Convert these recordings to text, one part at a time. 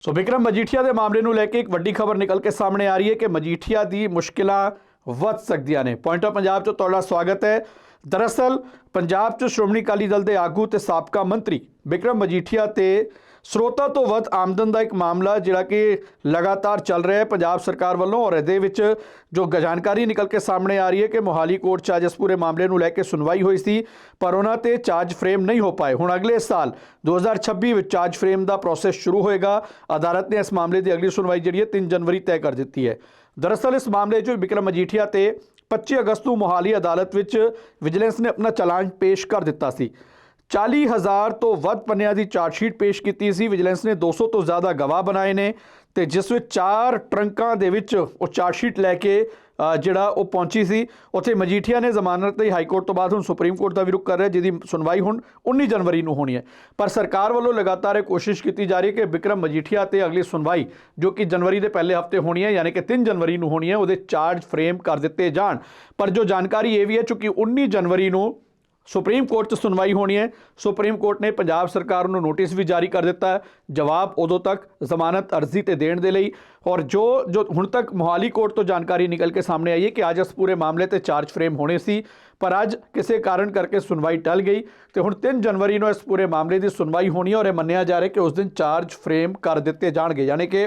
ਸੋ ਵਿਕਰਮ ਮਜੀਠੀਆ ਦੇ ਮਾਮਲੇ ਨੂੰ ਲੈ ਕੇ ਇੱਕ ਵੱਡੀ ਖਬਰ ਨਿਕਲ ਕੇ ਸਾਹਮਣੇ ਆ ਰਹੀ ਹੈ ਕਿ ਮਜੀਠੀਆ ਦੀ ਮੁਸ਼ਕਿਲਾਂ ਵੱਧ ਸਕਦੀਆਂ ਨੇ। ਪੁਆਇੰਟ ਆਫ ਪੰਜਾਬ 'ਚ ਤੁਹਾਡਾ ਸਵਾਗਤ ਹੈ। ਦਰਅਸਲ, ਪੰਜਾਬ 'ਚ ਸ਼੍ਰੋਮਣੀ ਅਕਾਲੀ ਦਲ ਦੇ ਆਗੂ ਤੇ ਸਾਬਕਾ ਮੰਤਰੀ ਵਿਕਰਮ ਮਜੀਠੀਆ ਤੇ ਸਰੋਤਾ ਤੋਂ ਵੱਧ ਆਮਦਨ ਦਾ ਇੱਕ ਮਾਮਲਾ ਜਿਹੜਾ ਕਿ ਲਗਾਤਾਰ ਚੱਲ ਰਿਹਾ ਹੈ ਪੰਜਾਬ ਸਰਕਾਰ ਵੱਲੋਂ ਔਰ ਇਹਦੇ ਵਿੱਚ ਜੋ ਗ- ਜਾਣਕਾਰੀ ਨਿਕਲ ਕੇ ਸਾਹਮਣੇ ਆ ਰਹੀ ਹੈ ਕਿ ਮੋਹਾਲੀ ਕੋਰਟ 'ਚ ਅੱਜ ਇਸ ਪੂਰੇ ਮਾਮਲੇ ਨੂੰ ਲੈ ਕੇ ਸੁਣਵਾਈ ਹੋਈ ਸੀ, ਪਰ ਉਹਨਾਂ ਤੇ ਚਾਰਜ ਫਰੇਮ ਨਹੀਂ ਹੋ ਪਾਏ। ਹੁਣ ਅਗਲੇ ਸਾਲ 2026 ਵਿੱਚ ਚਾਰਜ ਫਰੇਮ ਦਾ ਪ੍ਰੋਸੈਸ ਸ਼ੁਰੂ ਹੋਏਗਾ। ਅਦਾਲਤ ਨੇ ਇਸ ਮਾਮਲੇ ਦੀ ਅਗਲੀ ਸੁਣਵਾਈ ਜਿਹੜੀ ਹੈ 3 ਜਨਵਰੀ ਤੈਅ ਕਰ ਦਿੱਤੀ ਹੈ। ਦਰਅਸਲ, ਇਸ ਮਾਮਲੇ 'ਚ ਵਿਕਰਮ ਮਜੀਠੀਆ ਤੇ 25 ਅਗਸਤ ਨੂੰ ਮੋਹਾਲੀ ਅਦਾਲਤ ਵਿੱਚ ਵਿਜੀਲੈਂਸ ਨੇ ਆਪਣਾ ਚਲਾਨ ਪੇਸ਼ ਕਰ ਦਿੱਤਾ ਸੀ। 40000 ਤੋਂ ਵੱਧ ਪੰਨਿਆਂ ਦੀ ਚਾਰਜ ਸ਼ੀਟ ਪੇਸ਼ ਕੀਤੀ ਸੀ। ਵਿਜੀਲੈਂਸ ਨੇ 200 ਤੋਂ ਜ਼ਿਆਦਾ ਗਵਾਹ ਬਣਾਏ ਨੇ ਤੇ ਜਿਸ ਵਿੱਚ ਚਾਰ ਟਰੰਕਾਂ ਦੇ ਵਿੱਚ ਉਹ ਚਾਰਜ ਸ਼ੀਟ ਲੈ ਕੇ ਜਿਹੜਾ ਉਹ ਪਹੁੰਚੀ ਸੀ, ਉੱਥੇ ਮਜੀਠੀਆ ਨੇ ਜ਼ਮਾਨਤ ਲਈ ਹਾਈ ਕੋਰਟ ਤੋਂ ਬਾਅਦ ਹੁਣ ਸੁਪਰੀਮ ਕੋਰਟ ਦਾ ਵੀ ਰੁਖ ਕਰ ਰਿਹਾ, ਜਿਹਦੀ ਸੁਣਵਾਈ ਹੁਣ 19 ਜਨਵਰੀ ਨੂੰ ਹੋਣੀ ਹੈ। ਪਰ ਸਰਕਾਰ ਵੱਲੋਂ ਲਗਾਤਾਰ ਇਹ ਕੋਸ਼ਿਸ਼ ਕੀਤੀ ਜਾ ਰਹੀ ਹੈ ਕਿ ਵਿਕਰਮ ਮਜੀਠੀਆ ਤੇ ਅਗਲੀ ਸੁਣਵਾਈ, ਜੋ ਕਿ ਜਨਵਰੀ ਦੇ ਪਹਿਲੇ ਹਫ਼ਤੇ ਹੋਣੀ ਹੈ, ਯਾਨੀ ਕਿ 3 ਜਨਵਰੀ ਨੂੰ ਹੋਣੀ ਹੈ, ਉਹਦੇ ਚਾਰਜ ਫਰੇਮ ਕਰ ਦਿੱਤੇ ਜਾਣ। ਪਰ ਜੋ ਜਾਣਕਾਰੀ ਇਹ ਵੀ ਹੈ, ਚੂੰਕਿ 19 ਜਨਵਰੀ ਨੂੰ ਸੁਪਰੀਮ ਕੋਰਟ 'ਚ ਸੁਣਵਾਈ ਹੋਣੀ ਹੈ ਸੁਪਰੀਮ ਕੋਰਟ ਨੇ ਪੰਜਾਬ ਸਰਕਾਰ ਨੂੰ ਨੋਟਿਸ ਵੀ ਜਾਰੀ ਕਰ ਦਿੱਤਾ ਹੈ ਜਵਾਬ ਉਦੋਂ ਤੱਕ ਜ਼ਮਾਨਤ ਅਰਜ਼ੀ ਤੇ ਦੇਣ ਦੇ ਲਈ ਔਰ ਜੋ ਜੋ ਹੁਣ ਤੱਕ ਮੋਹਾਲੀ ਕੋਰਟ ਤੋਂ ਜਾਣਕਾਰੀ ਨਿਕਲ ਕੇ ਸਾਹਮਣੇ ਆਈ ਹੈ ਕਿ ਅੱਜ ਇਸ ਪੂਰੇ ਮਾਮਲੇ ਤੇ ਚਾਰਜ ਫਰੇਮ ਹੋਣੇ ਸੀ ਪਰ ਅੱਜ ਕਿਸੇ ਕਾਰਨ ਕਰਕੇ ਸੁਣਵਾਈ ਟਲ ਗਈ ਤੇ ਹੁਣ 3 ਜਨਵਰੀ ਨੂੰ ਇਸ ਪੂਰੇ ਮਾਮਲੇ ਦੀ ਸੁਣਵਾਈ ਹੋਣੀ ਹੈ ਔਰ ਇਹ ਮੰਨਿਆ ਜਾ ਰਿਹਾ ਕਿ ਉਸ ਦਿਨ ਚਾਰਜ ਫਰੇਮ ਕਰ ਦਿੱਤੇ ਜਾਣਗੇ ਯਾਨੀ ਕਿ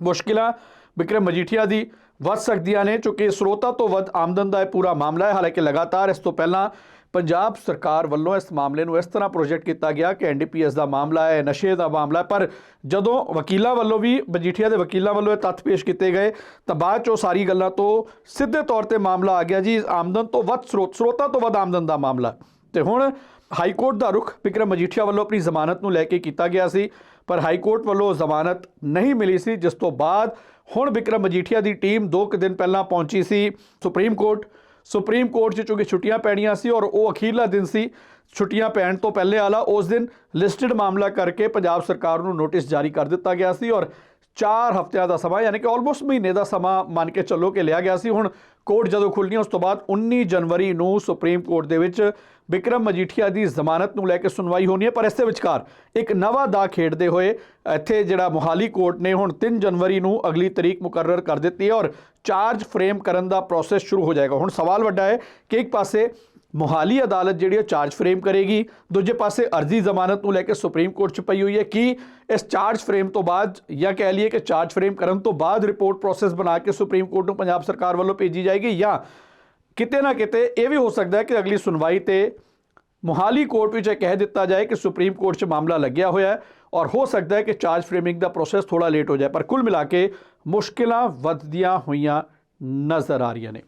ਮੁਸ਼ਕਿਲਾਂ ਵਿਕਰਮ ਮਜੀਠੀਆ ਦੀ ਵੱਧ ਸਕਦੀਆਂ ਨੇ ਕਿਉਂਕਿ ਸਰੋਤਾ ਤੋਂ ਵੱਧ ਆਮਦਨ ਦਾ ਇਹ ਪੂਰਾ ਮਾਮਲਾ ਹੈ ਹਾਲਾਂਕਿ ਲਗਾਤਾਰ ਇਸ ਤੋਂ ਪਹਿਲਾਂ ਪੰਜਾਬ ਸਰਕਾਰ ਵੱਲੋਂ ਇਸ ਮਾਮਲੇ ਨੂੰ ਇਸ ਤਰ੍ਹਾਂ ਪ੍ਰੋਜੈਕਟ ਕੀਤਾ ਗਿਆ ਕਿ ਐਨਡੀਪੀਐਸ ਦਾ ਮਾਮਲਾ ਹੈ, ਨਸ਼ੇ ਦਾ ਮਾਮਲਾ ਪਰ ਜਦੋਂ ਵਕੀਲਾਂ ਵੱਲੋਂ ਵੀ, ਮਜੀਠੀਆ ਦੇ ਵਕੀਲਾਂ ਵੱਲੋਂ ਇਹ ਤੱਥ ਪੇਸ਼ ਕੀਤੇ ਗਏ, ਤਾਂ ਬਾਅਦ ਚੋਂ ਸਾਰੀ ਗੱਲਾਂ ਤੋਂ ਸਿੱਧੇ ਤੌਰ ਤੇ ਮਾਮਲਾ ਆ ਗਿਆ ਜੀ, ਆਮਦਨ ਤੋਂ ਵੱਧ ਸਰੋਤ ਸਰੋਤਾਂ ਤੋਂ ਵੱਧ ਆਮਦਨ ਦਾ ਮਾਮਲਾ। ਤੇ ਹੁਣ ਹਾਈ ਕੋਰਟ ਦਾ ਰੁਖ ਵਿਕਰਮ ਮਜੀਠੀਆ ਵੱਲੋਂ ਆਪਣੀ ਜ਼ਮਾਨਤ ਨੂੰ ਲੈ ਕੇ ਕੀਤਾ ਗਿਆ ਸੀ, ਪਰ ਹਾਈ ਕੋਰਟ ਵੱਲੋਂ ਜ਼ਮਾਨਤ ਨਹੀਂ ਮਿਲੀ ਸੀ, ਜਿਸ ਤੋਂ ਬਾਅਦ ਹੁਣ ਵਿਕਰਮ ਮਜੀਠੀਆ ਦੀ ਟੀਮ ਦੋ ਕੁ ਦਿਨ ਪਹਿਲਾਂ ਪਹੁੰਚੀ ਸੀ ਸੁਪਰੀਮ ਕੋਰਟ ਸੁਪਰੀਮ ਕੋਰਟ 'ਚ ਚੁੱਕੇ ਛੁੱਟੀਆਂ ਪੈਣੀਆਂ ਸੀ ਔਰ ਉਹ ਅਖੀਰਲਾ ਦਿਨ ਸੀ ਛੁੱਟੀਆਂ ਪੈਣ ਤੋਂ ਪਹਿਲੇ ਵਾਲਾ। ਉਸ ਦਿਨ ਲਿਸਟਡ ਮਾਮਲਾ ਕਰਕੇ ਪੰਜਾਬ ਸਰਕਾਰ ਨੂੰ ਨੋਟਿਸ ਜਾਰੀ ਕਰ ਦਿੱਤਾ ਗਿਆ ਸੀ ਔਰ 4 ਹਫ਼ਤਿਆਂ ਦਾ ਸਮਾਂ, ਯਾਨੀ ਕਿ ਆਲਮੋਸਟ ਮਹੀਨੇ ਦਾ ਸਮਾਂ ਮੰਨ ਕੇ ਚੱਲੋ ਕਿ ਲਿਆ ਗਿਆ ਸੀ। ਹੁਣ ਕੋਰਟ ਜਦੋਂ ਖੁੱਲ੍ਹਣੀ ਉਸ ਤੋਂ ਬਾਅਦ 19 ਜਨਵਰੀ ਨੂੰ ਸੁਪਰੀਮ ਕੋਰਟ ਦੇ ਵਿੱਚ ਵਿਕਰਮ ਮਜੀਠੀਆ ਦੀ ਜ਼ਮਾਨਤ ਨੂੰ ਲੈ ਕੇ ਸੁਣਵਾਈ ਹੋਣੀ ਹੈ। ਪਰ ਇਸ ਦੇ ਵਿਚਕਾਰ ਇੱਕ ਨਵਾਂ ਦਾ ਖੇਡਦੇ ਹੋਏ ਇੱਥੇ ਜਿਹੜਾ ਮੋਹਾਲੀ ਕੋਰਟ ਨੇ ਹੁਣ 3 ਜਨਵਰੀ ਨੂੰ ਅਗਲੀ ਤਰੀਕ ਮੁਕਰਰ ਕਰ ਦਿੱਤੀ ਹੈ ਔਰ ਚਾਰਜ ਫਰੇਮ ਕਰਨ ਦਾ ਪ੍ਰੋਸੈਸ ਸ਼ੁਰੂ ਹੋ ਜਾਏਗਾ। ਹੁਣ ਸਵਾਲ ਵੱਡਾ ਹੈ ਕਿ ਇੱਕ ਪਾਸੇ ਮੋਹਾਲੀ ਅਦਾਲਤ ਜਿਹੜੀ ਹੈ ਚਾਰਜ ਫਰੇਮ ਕਰੇਗੀ ਦੂਜੇ ਪਾਸੇ ਅਰਜ਼ੀ ਜ਼ਮਾਨਤ ਨੂੰ ਲੈ ਕੇ ਸੁਪਰੀਮ ਕੋਰਟ 'ਚ ਪਈ ਹੋਈ ਹੈ ਕਿ ਇਸ ਚਾਰਜ ਫਰੇਮ ਤੋਂ ਬਾਅਦ ਜਾਂ ਕਹਿ ਲਈਏ ਕਿ ਚਾਰਜ ਫਰੇਮ ਕਰਨ ਤੋਂ ਬਾਅਦ ਰਿਪੋਰਟ ਪ੍ਰੋਸੈਸ ਬਣਾ ਕੇ ਸੁਪਰੀਮ ਕੋਰਟ ਨੂੰ ਪੰਜਾਬ ਸਰਕਾਰ ਵੱਲੋਂ ਭੇਜੀ ਜਾਏਗੀ ਜਾਂ ਕਿਤੇ ਨਾ ਕਿਤੇ ਇਹ ਵੀ ਹੋ ਸਕਦਾ ਹੈ ਕਿ ਅਗਲੀ ਸੁਣਵਾਈ ਤੇ ਮੋਹਾਲੀ ਕੋਰਟ ਵਿੱਚ ਇਹ ਕਹਿ ਦਿੱਤਾ ਜਾਏ ਕਿ ਸੁਪਰੀਮ ਕੋਰਟ 'ਚ ਮਾਮਲਾ ਲੱਗਿਆ ਹੋਇਆ ਹੈ ਔਰ ਹੋ ਸਕਦਾ ਹੈ ਕਿ ਚਾਰਜ ਫਰੇਮਿੰਗ ਦਾ ਪ੍ਰੋਸੈਸ ਥੋੜਾ ਲੇਟ ਹੋ ਜਾਏ ਪਰ ਕੁੱਲ ਮਿਲਾ ਕੇ ਮੁਸ਼ਕਿਲਾਂ ਵੱਧਦੀਆਂ ਹੋਈਆਂ ਨਜ਼ਰ ਆ ਰਹੀਆਂ ਨੇ